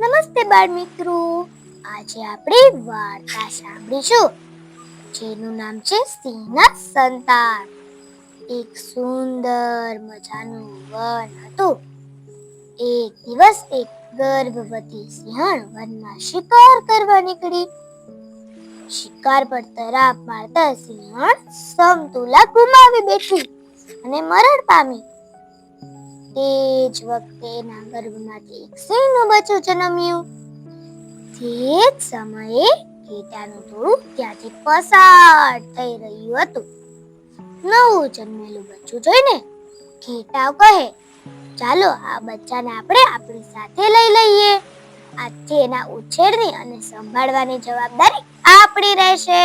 નમસ્તે બાળ મિત્રો. આજે આપણે વાર્તા સાંભળીશું, જેનું નામ છે સિંહના સંતાન. એક સુંદર મજાનું વન હતું. એક દિવસ એક ગર્ભવતી સિંહણ વનમાં શિકાર કરવા નીકળી. શિકાર પર તરાપ મારતા સિંહણ સમતુલા ગુમાવી બેઠી અને મરણ પામી. તે જ વખતે એના ગર્ભમાંથી એક સિંહનું બચ્ચું જન્મ્યું. તે જ સમયે ઘેટાનું ટોળું ત્યાંથી પસાર થઈ રહ્યું હતું. નવું જન્મેલું બચ્ચું જોઈને ઘેટા કહે, ચાલો આ બચ્ચાને આપણે આપણી સાથે લઈ લઈએ. આજથી એના ઉછેરની અને સંભાળવાની જવાબદારી આપણી રહેશે.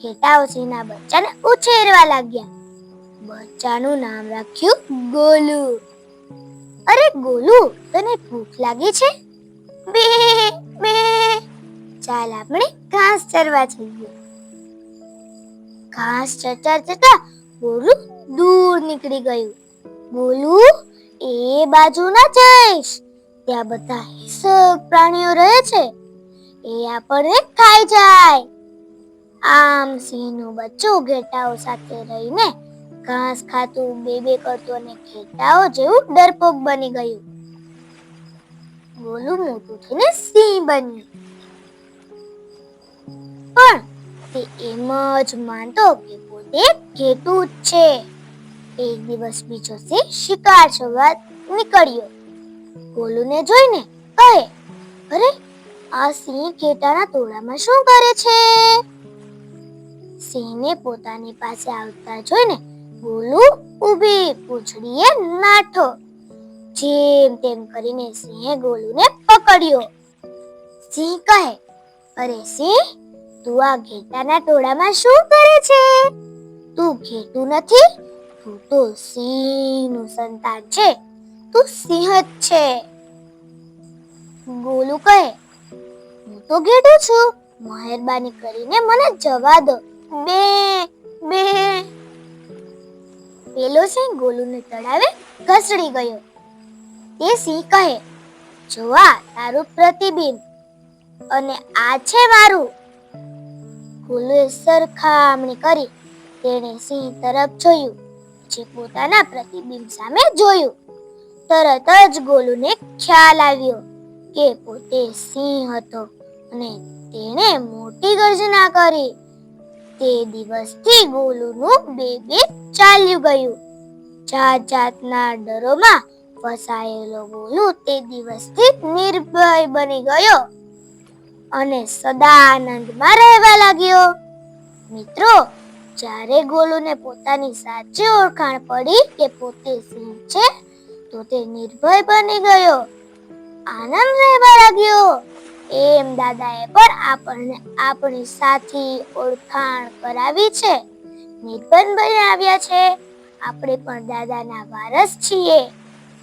ઘેટાઓ સિંહના બચ્ચાને ઉછેરવા લાગ્યા. બચ્ચાનું નામ રાખ્યું ગોલુ. અરે ગોલુ, તને ભૂખ લાગી છે? બે બે. ચાલ આપણે ઘાસ ચરવા જઈએ. ઘાસ ચરતા ચરતા ગોલુ દૂર નીકળી ગયું. ગોલુ, એ બાજુ ના જઈશ. ત્યાં બધા હિંસક પ્રાણીઓ રહે છે. એ આપણને ખાઈ જાય. આમ સિંહનું બચ્ચું ઘેટાઓ સાથે રહીને ઘાસ ખાતું બે બે કરતું અને ઘેટાઓ જેવું ડરપોક બની ગયું. ગોલું મોટું થઈને સિંહ બન્યું. પણ તે એમ જ માનતો કે પોતે ઘેટું જ છે. એક દિવસ બીજો સિંહ શિકાર શોધવા નીકળ્યો. ગોલુને જોઈને કહે, અરે, આ સિંહ ઘેટાના ટોળામાં શું કરે છે? સિંહને પોતાની પાસે આવતા જોઈને ગોલુ ઊભી પૂંછડીએ નાઠો. જેમ તેમ કરીને સિંહે ગોલુને પકડ્યો. સિંહ કહે, અરે સિંહ, તું આ ઘેટાના ટોળામાં શું કરે છે? તું ઘેટું નથી, તું તો સિંહનું સંતાન છે, તું સિંહ જ છે. ગોલુ કહે, હું તો ઘેટું છું, મહેરબાની કરીને મને જવા દો. બે પેલો સિંહ ગોલુને તળાવે ઘસડી ગયો. તે સિંહ કહે, જોવા, તારું પ્રતિબિંબ. અને આ છે મારું. ગોલુએ સરખામણી કરી, તેણે સિંહ તરફ જોયું, જે પોતાના પ્રતિબિંબ સામે જોયું. તરત જ ગોલુને ખ્યાલ આવ્યો કે પોતે સિંહ હતો અને તેણે મોટી ગર્જના કરી. તે દિવસથી ગોલુનું બે બે ચાલ્યું ગયું. જાત જાતના ડરોમાં ફસાયેલો ગોલુ તે દિવસથી નિર્ભય બની ગયો અને સદા આનંદમાં રહેવા લાગ્યો. મિત્રો, જ્યારે ગોલુને પોતાની સાચી ઓળખાણ પડી કે પોતે સિંહ છે, તો તે નિર્ભય બની ગયો. આનંદ રહેવા લાગ્યો. દાદાએ પણ આપણને આપણી સાથી ઓળખાણ કરાવી છે. નિર્ભય બનાવ્યા છે. આપણે પણ દાદાના વારસ છીએ.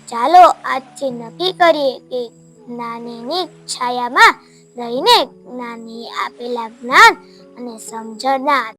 ચાલો આજથી નક્કી કરીએ કે નાનીની છાયામાં રહીને નાની આપેલા જ્ઞાન અને સમજણના